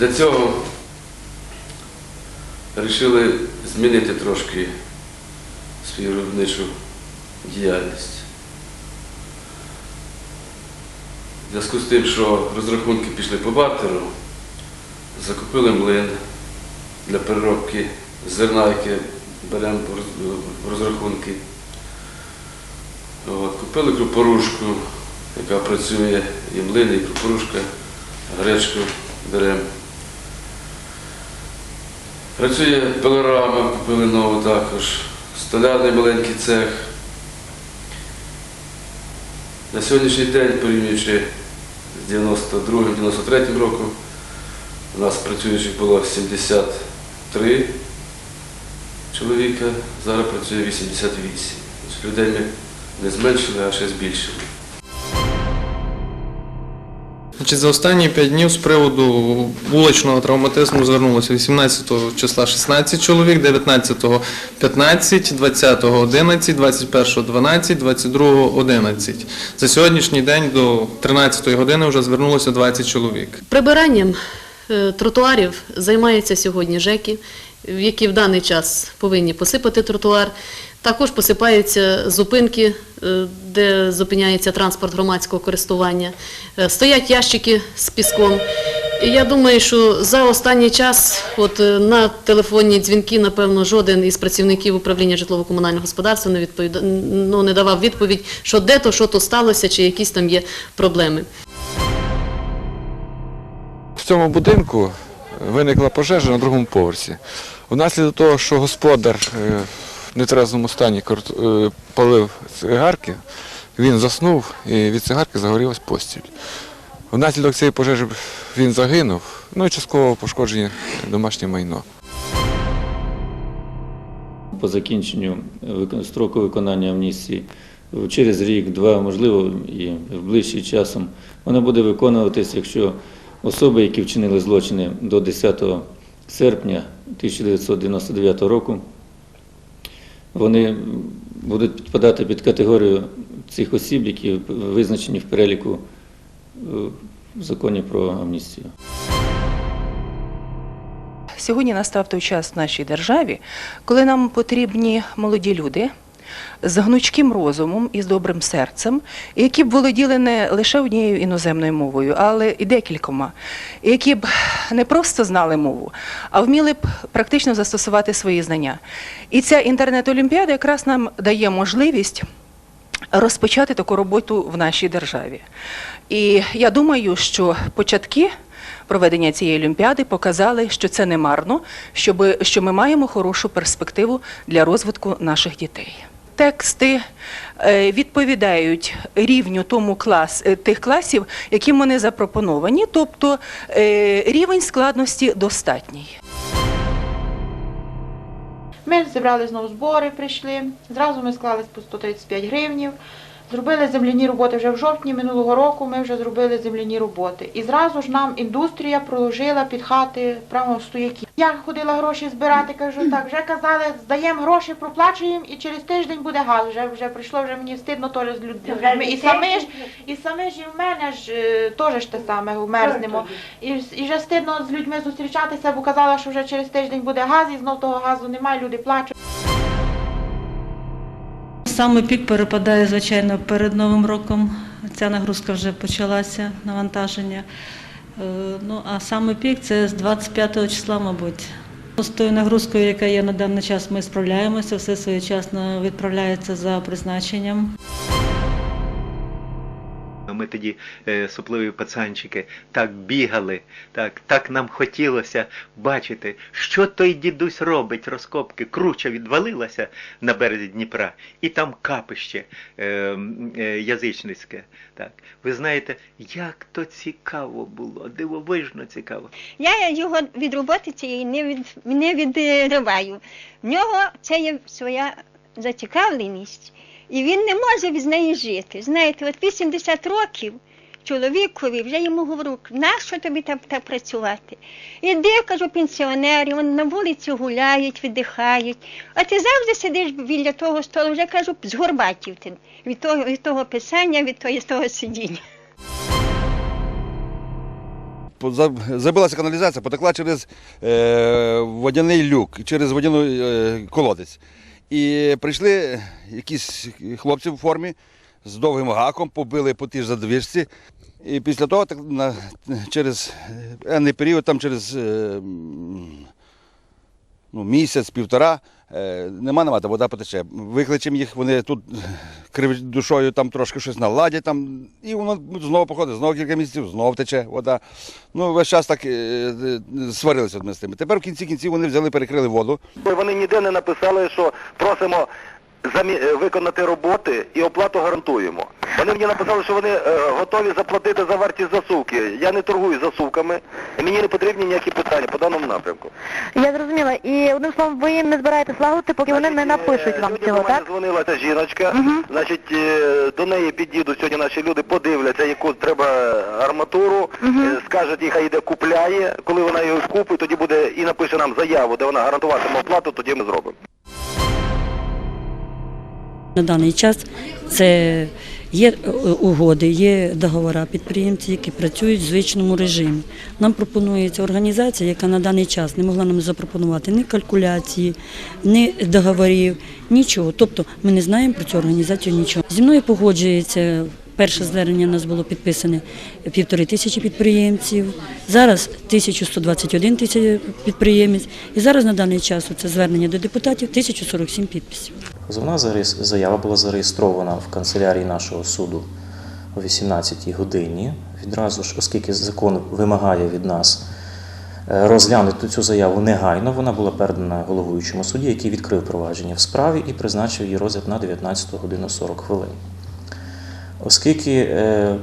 Для цього вирішили змінити трошки свою виробничу діяльність. В зв'язку з тим, що розрахунки пішли по бартеру, закупили млин для переробки зерна, яке беремо в розрахунки. От, купили крупорушку, яка працює і млин, і крупорушка, гречку беремо. Працює пилорама, купили нову також, столярний маленький цех. На сьогоднішній день, порівнюючи з 92-93 роком, у нас працюючих було 73 чоловіка, зараз працює 88. Тобто людей ми не зменшили, а ще збільшили. Значить, за останні 5 днів з приводу вуличного травматизму звернулося 18 числа 16 чоловік, 19 15, 20 11, 21 12, 22 11. За сьогоднішній день до 13 години вже звернулося 20 чоловік. Прибиранням е, тротуарів займаються сьогодні ЖЕКи, які в даний час повинні посипати тротуар. Також посипаються зупинки, е, де зупиняється транспорт громадського користування. Е, Стоять ящики з піском. І я думаю, що за останній час от е, на телефонні дзвінки, напевно, жоден із працівників управління житлово-комунального господарства не, відповіда... ну, не давав відповідь, що де то, що то сталося, чи якісь там є проблеми. В цьому будинку виникла пожежа на другому поверсі. Внаслідок того, що господар в нетрезвому стані е, палив цигарки, він заснув і від цигарки загорілась постіль. Внаслідок цієї пожежі він загинув, ну і частково пошкодження домашнє майно. по закінченню строку виконання амністії е, через рік, два, можливо, і в ближчий часом, вона буде виконуватись, якщо особи, які вчинили злочини до 10 серпня 1999 року, вони будуть підпадати під категорію цих осіб, які визначені в переліку е, в законі про амністію. Сьогодні настав той час в нашій державі, коли нам потрібні молоді люди з гнучким розумом і з добрим серцем, які б володіли не лише однією іноземною мовою, але і декількома, які б не просто знали мову, а вміли б практично застосувати свої знання. І ця інтернет-олімпіада якраз нам дає можливість розпочати таку роботу в нашій державі. І я думаю, що початки проведення цієї олімпіади показали, що це не марно, що ми маємо хорошу перспективу для розвитку наших дітей. Тексти е, відповідають рівню тому клас, е, тих класів, яким вони запропоновані, тобто е, рівень складності достатній. Ми зібрали знову збори, прийшли. Зразу ми склали по 135 гривнів. Зробили земляні роботи вже в жовтні минулого року. Ми вже зробили земляні роботи. І зразу ж нам індустрія проложила під хати прямо стояки. Я ходила гроші збирати, кажу так, вже казали, здаємо гроші, проплачуємо, і через тиждень буде газ. Вже вже прийшло, вже мені стидно теж з людьми. І самі ж, і самі ж і в мене ж е, теж те саме мерзнемо. І, і вже стидно з людьми зустрічатися, бо казала, що вже через тиждень буде газ, і знов того газу немає, люди плачуть. Саме пік перепадає, звичайно, перед Новим роком. Ця нагрузка вже почалася, навантаження. Е, Ну, а саме пік це з 25 числа, мабуть. З тою нагрузкою, яка є на даний час, ми справляємося, все своєчасно відправляється за призначенням. Ми тоді е, сопливі пацанчики так бігали, так, так нам хотілося бачити, що той дідусь робить, розкопки, круча відвалилася на березі Дніпра, і там капище е, е, язичницьке. Так. Ви знаєте, як то цікаво було, дивовижно цікаво. Я його від роботи цієї не, від, не відриваю. В нього це є своя зацікавленість, і він не може без неї жити. Знаєте, от 80 років чоловікові, вже йому говорю, нащо тобі так, так працювати? Іди, кажу, пенсіонери, вони на вулиці гуляють, віддихають, а ти завжди сидиш біля того столу, вже кажу, згорбатів ти від того, від того писання, від того, з того сидіння. забилася каналізація, потекла через е, водяний люк, через водяний е, колодець. І прийшли якісь хлопці в формі з довгим гаком, побили по тій задвижці. І після того так, на, через енний період, там через е, ну, місяць, півтора, е, нема нема, та вода потече. Викличемо їх, вони тут крив душою там трошки щось наладять, там, і воно знову походить, знову кілька місяців, знову тече вода. Ну, весь час так е, е, сварилися ми з тими. Тепер в кінці кінців вони взяли, перекрили воду. Вони ніде не написали, що просимо е, виконати роботи і оплату гарантуємо. Вони мені написали, що вони е, готові заплатити за вартість засувки. Я не торгую засувками, і мені не потрібні ніякі питання по даному напрямку. Я зрозуміла. І одним словом, ви їм не збираєтесь лагодити, поки вони не напишуть вам цього, так? дзвонила ця жіночка. Мгм. Значить, е, до неї підійдуть сьогодні наші люди, подивляться, яку треба арматуру, е, скажуть, їй хай йде купляє. Коли вона його скупить, тоді буде і напише нам заяву, де вона гарантуватиме оплату, тоді ми зробимо. На даний час це є е, угоди, є договори підприємців, які працюють в звичному режимі. Нам пропонується організація, яка на даний час не могла нам запропонувати ні калькуляції, ні договорів, нічого. Тобто ми не знаємо про цю організацію нічого. Зі мною погоджується. Перше звернення у нас було підписане півтори тисячі підприємців. Зараз 1121 тисяч підприємець. І зараз на даний час це звернення до депутатів 1047 підписів. Позовна заява була зареєстрована в канцелярії нашого суду о 18-й годині. Відразу ж, оскільки закон вимагає від нас е, розглянути цю заяву негайно, вона була передана головуючому суді, який відкрив провадження в справі і призначив її розгляд на 19 годину 40 хвилин. Оскільки е,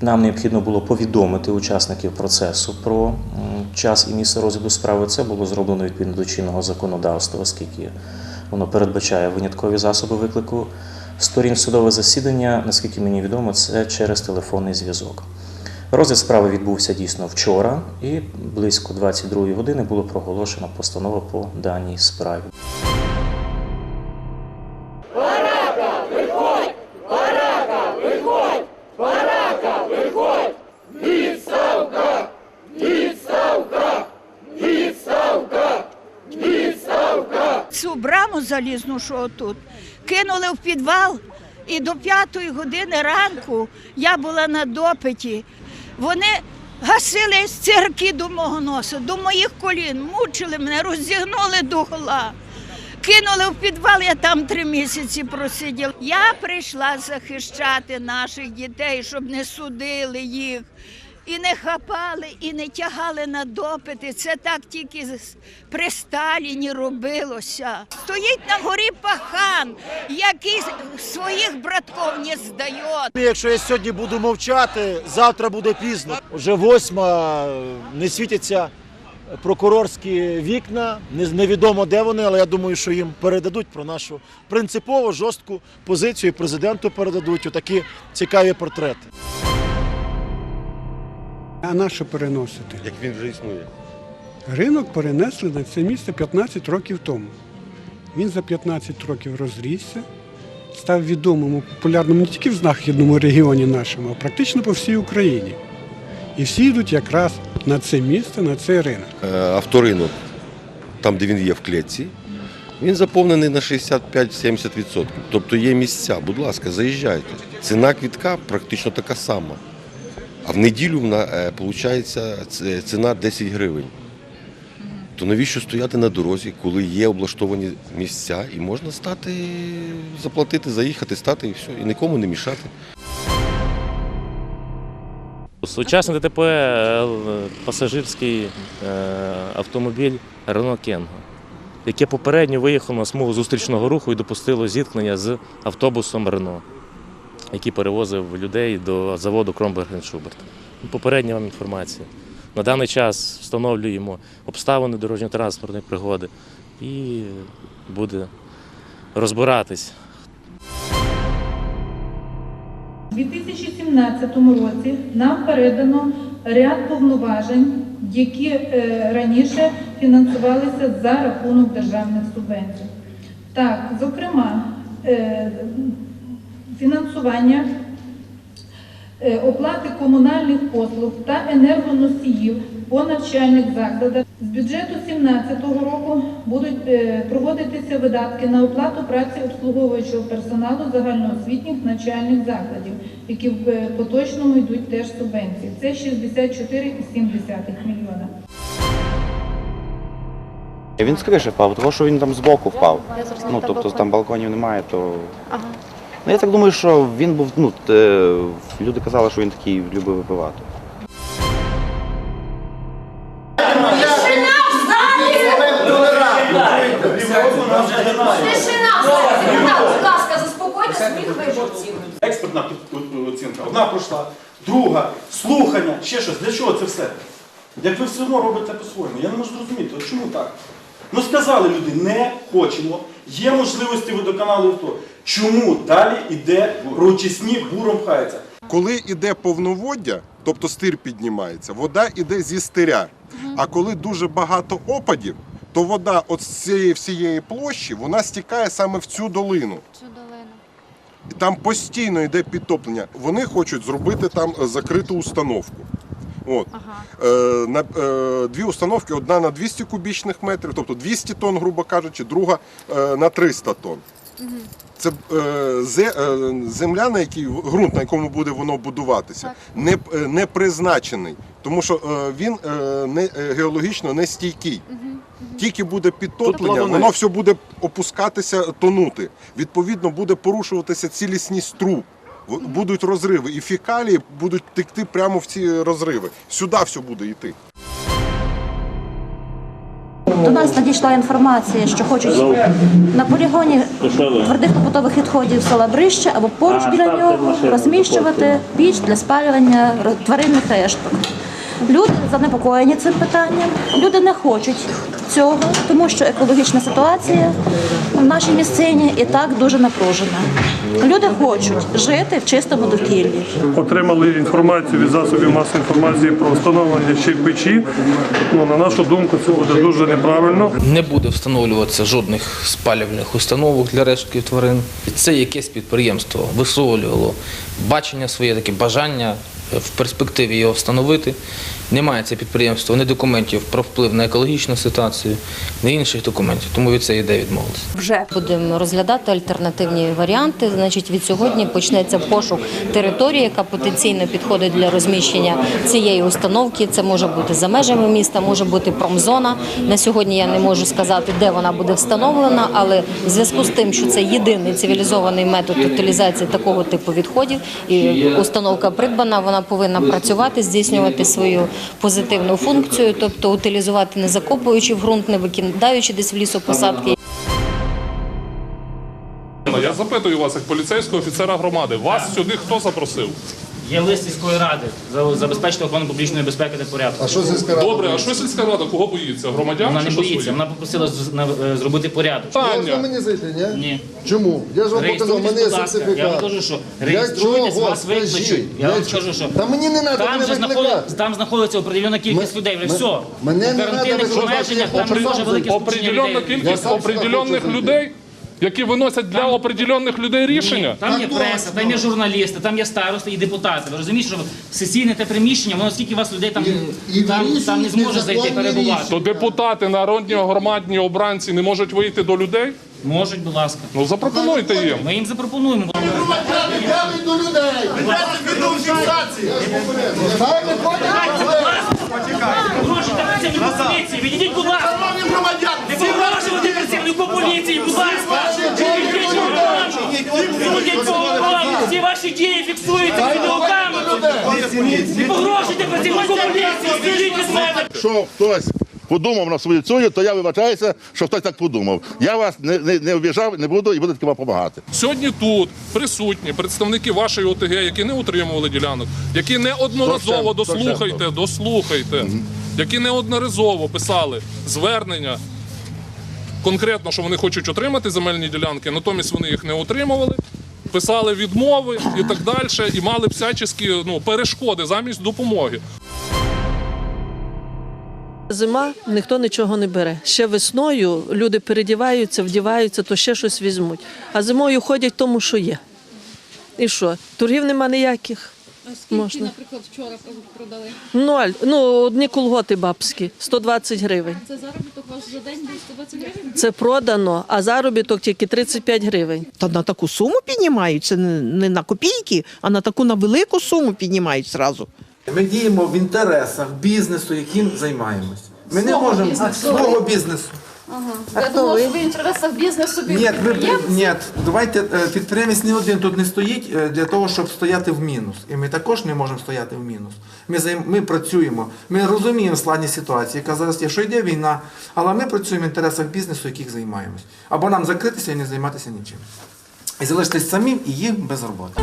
нам необхідно було повідомити учасників процесу про час і місце розгляду справи, це було зроблено відповідно до чинного законодавства, оскільки воно передбачає виняткові засоби виклику сторін судове засідання, наскільки мені відомо, це через телефонний зв'язок. Розгляд справи відбувся дійсно вчора, і близько 22 години було проголошено постанова по даній справі. Цю браму залізну, що тут, кинули в підвал, і до п'ятої години ранку я була на допиті. Вони гасили з до мого носу, до моїх колін, мучили мене, роздягнули до гола. Кинули в підвал, я там три місяці просиділа. Я прийшла захищати наших дітей, щоб не судили їх. І не хапали, і не тягали на допити. Це так тільки при Сталіні робилося. Стоїть на горі пахан, який своїх братків не здає. Якщо я сьогодні буду мовчати, завтра буде пізно. Вже восьма не світяться прокурорські вікна. Невідомо де вони, але я думаю, що їм передадуть про нашу принципово жорстку позицію. Президенту передадуть отакі цікаві портрети. А на що переносити? Як він вже існує. Ринок перенесли на це місце 15 років тому. Він за 15 років розрісся, став відомим, і популярним не тільки в західному регіоні нашому, а практично по всій Україні. І всі йдуть якраз на це місце, на цей ринок. Е, Авторинок, там, де він є в клітці, він заповнений на 65-70%. Тобто є місця, будь ласка, заїжджайте. Ціна квітка практично така сама. А в неділю виходить, ціна 10 гривень. То навіщо стояти на дорозі, коли є облаштовані місця, і можна стати, заплатити, заїхати, стати і все, і нікому не мішати. Сучасне ДТП е, пасажирський е, автомобіль Renault Kengo, яке попередньо виїхало на смугу зустрічного руху і допустило зіткнення з автобусом Renault, який перевозив людей до заводу Кромберг Шуберт. Попередня вам інформація. На даний час встановлюємо обставини дорожньо-транспортної пригоди і буде розбиратись, У 2017 році нам передано ряд повноважень, які е, раніше фінансувалися за рахунок державних субвенцій. Так, зокрема, е, фінансування е, оплати комунальних послуг та енергоносіїв по навчальних закладах. З бюджету 2017 року будуть е, проводитися видатки на оплату праці обслуговуючого персоналу загальноосвітніх навчальних закладів, які в е, поточному йдуть теж субвенції. Це 64,7 мільйона. Він з криші впав, тому що він там збоку впав. Ну, тобто там балконів немає, то. Ну, я так думаю, що він був, ну, люди казали, що він такий любив випивати. Тишина, будь ласка, заспокойте своїх виборців. Експертна під- оцінка. Одна пройшла, друга, слухання, ще щось. Для чого це все? Як ви все одно робите по-своєму? Я не можу зрозуміти, от чому так? Ну сказали люди, не хочемо, є можливості водоканалу і то. Чому далі йде прочисні буром пхається? Коли йде повноводдя, тобто стир піднімається, вода йде зі стиря. А коли дуже багато опадів, то вода от з цієї всієї площі вона стікає саме в цю долину. І там постійно йде підтоплення. Вони хочуть зробити там е, закриту установку. От. Е, на, е, дві установки: одна на 200 кубічних метрів, тобто 200 тонн, грубо кажучи, друга е, на 300 тонн. Це е, е, земля, на якій ґрунт, на якому буде воно будуватися, не, е, не призначений, тому що е, він е, не, геологічно не стійкий. Тільки буде підтоплення, воно все буде опускатися, тонути. Відповідно, буде порушуватися цілісність труб. Будуть розриви, і фекалії будуть текти прямо в ці розриви. Сюди все буде йти. До нас надійшла інформація, що хочуть на полігоні твердих побутових відходів села Брище або поруч біля нього розміщувати піч для спалювання тваринних решток. Люди занепокоєні цим питанням. Люди не хочуть цього, тому що екологічна ситуація в нашій місцині і так дуже напружена. Люди хочуть жити в чистому довкіллі. Отримали інформацію від засобів масової інформації про встановлення ще печі. Ну, на нашу думку, це буде дуже неправильно. Не буде встановлюватися жодних спалювальних установок для рештків тварин. Це якесь підприємство висловлювало бачення своє, таке бажання в перспективі його встановити. Немає це підприємство ні документів про вплив на екологічну ситуацію, ні інших документів. Тому від цієї ідеї відмовилися. Вже будемо розглядати альтернативні варіанти. Значить, від сьогодні почнеться пошук території, яка потенційно підходить для розміщення цієї установки. Це може бути за межами міста, може бути промзона. На сьогодні я не можу сказати, де вона буде встановлена, але в зв'язку з тим, що це єдиний цивілізований метод утилізації такого типу відходів, і установка придбана, вона повинна працювати, здійснювати свою позитивну функцію, тобто утилізувати не закопуючи в ґрунт, не викидаючи десь в лісопосадки. Я запитую вас, як поліцейського офіцера громади, вас сюди хто запросив? Є лист сільської ради за забезпечити охорону публічної безпеки та порядку. А що сільська рада? Добре, а що сільська рада? Кого боїться? Громадян Вона чи не що боїться, своїх? вона попросила з- на- е, зробити порядок. Питання. мені зайти, ні? Ні. Чому? Я ж вам показав, Реєструйтесь, мене є будь ласка. сертифікат. Я вам кажу, що реєструйтесь, чого? вас викличуть. Я вам скажу, що Та мені не треба там, мене же викликати. знаходиться, там знаходиться определена кількість людей, вже все. мене В не карантинних треба викликати, обмеженнях я там хочу дуже сам велике скупчення Определенна людей. кількість определенних людей, які виносять для определенних людей рішення. Там є преса, там є журналісти, там є старости і депутати. Ви розумієте, що сесійне те приміщення, воно скільки вас людей там, там, там не зможе зайти перебувати. То депутати, народні громадні обранці не можуть вийти до людей? Можуть, будь ласка. Ну запропонуйте їм. Ми їм запропонуємо. До людей. Погрожуйте працівнику поліції, відійдіть, будь ласка. Шановні громадяни, Не погрожуйте працівнику поліції, будь ласка. Відійдіть. Всі ваші дії фіксуються відеокамерою. Не погрожуйте працівнику поліції, відійдіть від мене. Що хтось подумав на свою цю, то я вибачаюся, що хтось так подумав. Я вас не, не, не обіжав, не буду і буду таким вам допомагати. Сьогодні тут присутні представники вашої ОТГ, які не утримували ділянок, які неодноразово дослухайте, дослухайте, які неодноразово писали звернення. Конкретно, що вони хочуть отримати земельні ділянки, натомість вони їх не отримували, писали відмови і так далі, і мали всячески ну, перешкоди замість допомоги. Зима ніхто нічого не бере. Ще весною люди передіваються, вдіваються, то ще щось візьмуть. А зимою ходять тому, що є. І що? Торгів нема ніяких. А Можна. наприклад, вчора продали? Ноль. Ну, одні колготи бабські, 120 гривень. Це заробіток ваш за день був 120 гривень? Це продано, а заробіток тільки 35 гривень. Та на таку суму піднімають, це не не на копійки, а на таку на велику суму піднімають зразу. Ми діємо в інтересах бізнесу, яким займаємось. Ми не Свого можемо бізнесу. свого бізнесу. Ага. Я хто думала, ви? що ви в інтересах бізнесу Ні, підприємців. ні, давайте е, підприємець не один тут не стоїть е, для того, щоб стояти в мінус. І ми також не можемо стояти в мінус. Ми, займ- ми працюємо, ми розуміємо складність ситуації, яка зараз є, що йде війна, але ми працюємо в інтересах бізнесу, яких займаємось. Або нам закритися і не займатися нічим. І залишитись самим і їх без роботи.